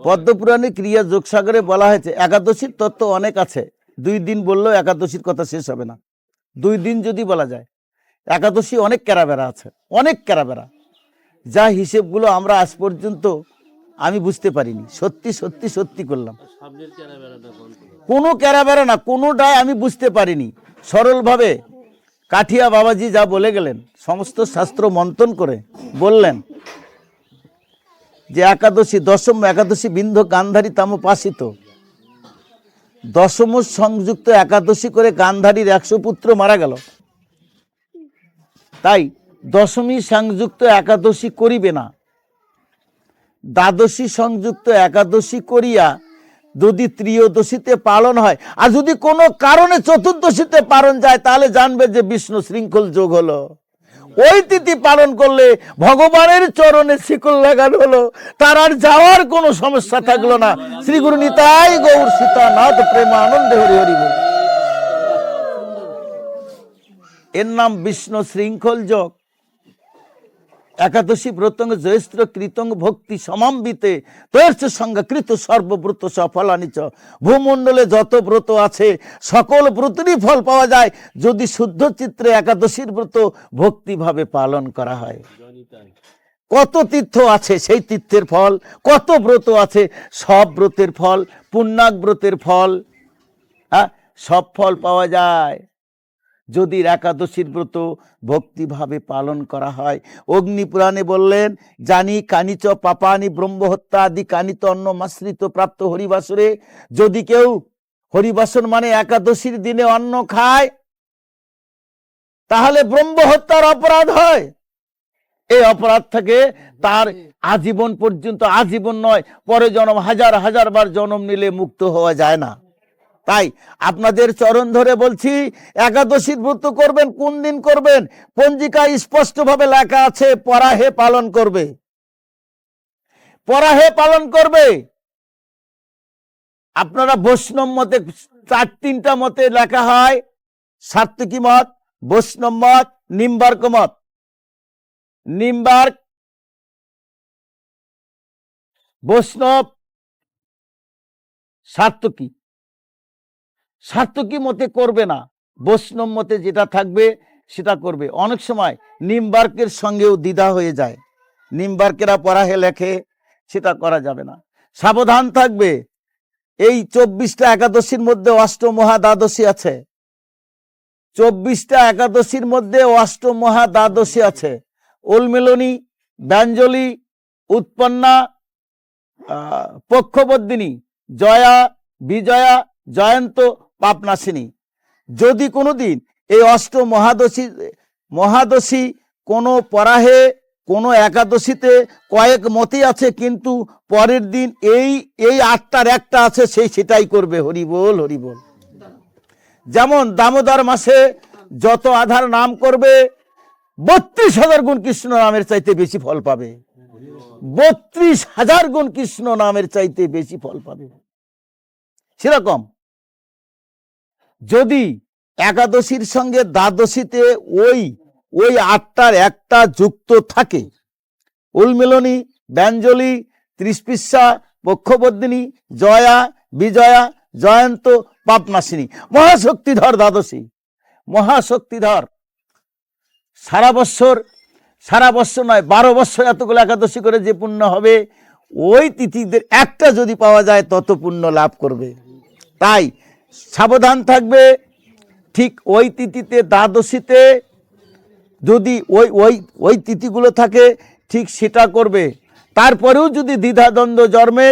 পদ্মপুরাণে ক্রিয়া যোগসাগরে বলা হয়েছে একাদশীর তত্ত্ব অনেক আছে। দুই দিন বললেও একাদশীর কথা শেষ হবে না। দুই দিন যদি বলা যায় একাদশী অনেক ক্যারাবেরা আছে অনেক ক্যারাবেরা যা হিসেবগুলো আমরা আজ পর্যন্ত আমি বুঝতে পারিনি। সত্যি সত্যি সত্যি করলাম। কোনো ক্যারাবেরা না কোনোটাই আমি বুঝতে পারিনি। সরলভাবে কাঠিয়া বাবাজি যা বলে গেলেন সমস্ত শাস্ত্র মন্থন করে বললেন যে একাদশী, দশম একাদশী বিন্ধ গান্ধারী তাম পাশিত দশম সংযুক্ত একাদশী করে গান্ধারীর একশো পুত্র মারা গেল। তাই দশমী সংযুক্ত একাদশী করিবে না। দ্বাদশী সংযুক্ত একাদশী করিয়া যদি ত্রিয়োদশীতে পালন হয়, আর যদি কোনো কারণে চতুর্দশীতে পালন যায়, তাহলে জানবে যে বিষ্ণু শৃঙ্খল যোগ হলো। ওই তিথি পালন করলে ভগবানের চরণে শিকল লাগানো হলো। তার আর যাওয়ার কোনো সমস্যা থাকল না। শ্রী গুরু নিতাই গৌর সীতানাথ প্রেমানন্দে হরি হরি। এর নাম বিষ্ণু শৃঙ্খল যোগ। একাদশী ব্রতঙ্গ জয়স্ত্র কৃতঙ্গ ভক্তি সমাম্বিতে তৈর্চ সংজ্ঞা কৃত সর্বব্রত সফল সফলানিচ ভূমণ্ডলে যত ব্রত আছে, সকল ব্রতেরই ফল পাওয়া যায়। যদি শুদ্ধ চিত্রে একাদশীর ব্রত ভক্তিভাবে পালন করা হয়। কত তীর্থ আছে সেই তীর্থের ফল? কত ব্রত আছে? সব ব্রতের ফল, পুণ্যাক ব্রতের ফল হ্যাঁ সব ফল পাওয়া যায়। যদি একাদশীর ব্রত ভক্তিভাবে পালন করা হয়। অগ্নি পুরাণে বললেন, জানি কানিচ পাপানি ব্রহ্মহত্যা আদি কানিত অন্ন মাশ্রিত প্রাপ্ত হরিবাসরে, যদি কেউ হরিবাসন মানে একাদশীর দিনে অন্ন খায়, তাহলে ব্রহ্মহত্যার অপরাধ হয়। এই অপরাধ থেকে তার আজীবন পর্যন্ত আজীবন নয়, পরে জন্ম হাজার হাজার বার জন্ম নিলে মুক্ত হওয়া যায় না। তাই আপনাদের চরণ ধরে বলছি, একাদশীর ব্রত করবেন, কোন দিন করবেন? পঞ্জিকায় স্পষ্টভাবে লেখা আছে, পরাহে পালন করবে। পরাহে পালন করবে। আপনারা বৈষ্ণব মতে চার তিনটা মতে লেখা হয় সাত্বিকী মত, বৈষ্ণব মত, নিম্বার্ক মত। নিম্বার্ক, বৈষ্ণব সাত্তকী সার্থকী মতে করবে না বৈষ্ণব মতে যেটা থাকবে সেটা করবে। অনেক সময় নিমবার্কের সঙ্গেও দ্বিধা হয়ে যায়। নিমবার্কেরা পড়াহে লেখে সেটা করা যাবে না। সাবধান থাকবে। এই চব্বিশটা একাদশীর মধ্যে অষ্টমহা দ্বাদশী আছে। চব্বিশটা একাদশীর মধ্যে অষ্টমহা দ্বাদশী আছে। উলমিলনী ব্যঞ্জলি উৎপন্না আহ, পক্ষবদ্দিনী জয়া বিজয়া জয়ন্ত পাপনাশিনী যদি কোনোদিন এই অষ্ট মহাদশী মহাদশী কোনো পরাহে, কোনো একাদশীতে কয়েক মতে আছে, কিন্তু পরের দিন এই এই আটটার একটা আছে, সেই সেটাই করবে। হরি বল হরি বল। যেমন দামোদর মাসে যত আধার নাম করবে, বত্রিশ হাজার গুণ কৃষ্ণ নামের চাইতে বেশি ফল পাবে। বত্রিশ হাজার গুণ কৃষ্ণ নামের চাইতে বেশি ফল পাবে। সেরকম। যদি একাদশীর সঙ্গে দ্বাদশীতে ওই ওই আটটার একটা যুক্ত থাকে। উলমিলনী, ব্যঞ্জলি ত্রিশপিসা পক্ষবর্দিনী জয়া, বিজয়া, জয়ন্ত, পাপনাশিনী। মহাশক্তিধর দ্বাদশী। মহাশক্তিধর। সারা বৎসর সারা বৎসর নয়, বারো বৎসর এতগুলো একাদশী করে যে পুণ্য হবে, ওই তিথিদের একটা যদি পাওয়া যায়, তত পুণ্য লাভ করবে। তাই সাবধান থাকবে। ঠিক ওই তিথিতে, দ্বাদশীতে যদি ওই ওই ওই তিথিগুলো থাকে, ঠিক সেটা করবে। তারপরেও যদি দ্বিধাদ্বন্দ্ব জন্মে,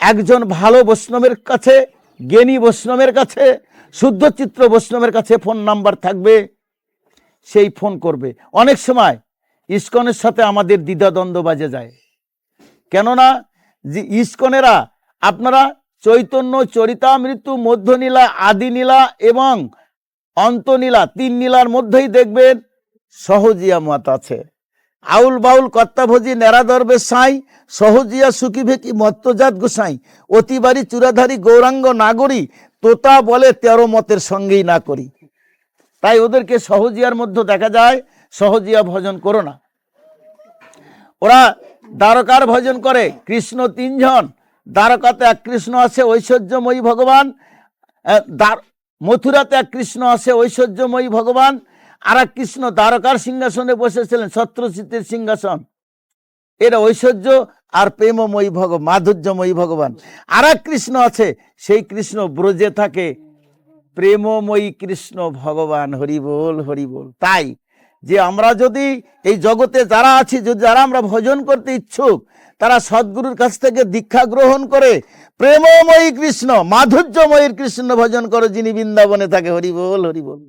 একজন ভালো বৈষ্ণবের কাছে, জ্ঞানী বৈষ্ণবের কাছে, শুদ্ধ চিত্র বৈষ্ণবের কাছে ফোন নাম্বার থাকবে, সেই ফোন করবে। অনেক সময় ইস্কনের সাথে আমাদের দ্বিধাদ্বন্দ্ব বাজে যায়। কেননা, যে ইস্কনেরা আপনারা চৈতন্য চরিতামৃত্যু মধ্যনীলা, আদিনীলা এবং অন্তনীলা তিন নীলার মধ্যেই দেখবেন সহজিয়া মত আছে। আউল বাউল কর্তাভোজি নেরাদর্বে সাই সহজিয়া সুখী ভেকি মত্তজাত গোসাই, অতিবারী চূড়াধারী গৌরাঙ্গ নাগরী, তোতা বলে তেরো মতের সঙ্গেই না করি। তাই ওদেরকে সহজিয়ার মধ্যে দেখা যায়, সহজিয়া ভজন করো না। ওরা দ্বারকার ভজন করে, কৃষ্ণ তিনজন দ্বারকাতে এক কৃষ্ণ আছে, ঐশ্বর্যময়ী ভগবান। দ্বার- মথুরাতে এক কৃষ্ণ আছে, ঐশ্বর্যময়ী ভগবান। আর এক কৃষ্ণ দ্বারকার সিংহাসনে বসেছিলেন সত্রচিতের সিংহাসন। এর ঐশ্বর্য আর প্রেমময়ী ভগ মাধুর্যময়ী ভগবান। আর কৃষ্ণ আছে, সেই কৃষ্ণ ব্রজে থাকে। প্রেমময়ী কৃষ্ণ ভগবান, হরি বল হরি বল। তাই যে আমরা যদি এই জগতে যারা আছি, যদি যারা আমরা ভজন করতে ইচ্ছুক তারা সদ্গুরুর কাছ থেকে দীক্ষা গ্রহণ করে প্রেমময়ী কৃষ্ণ, মাধুর্যময়ীর কৃষ্ণ ভজন করে যিনি বৃন্দাবনে থাকে। হরি হরিবল হরি বল।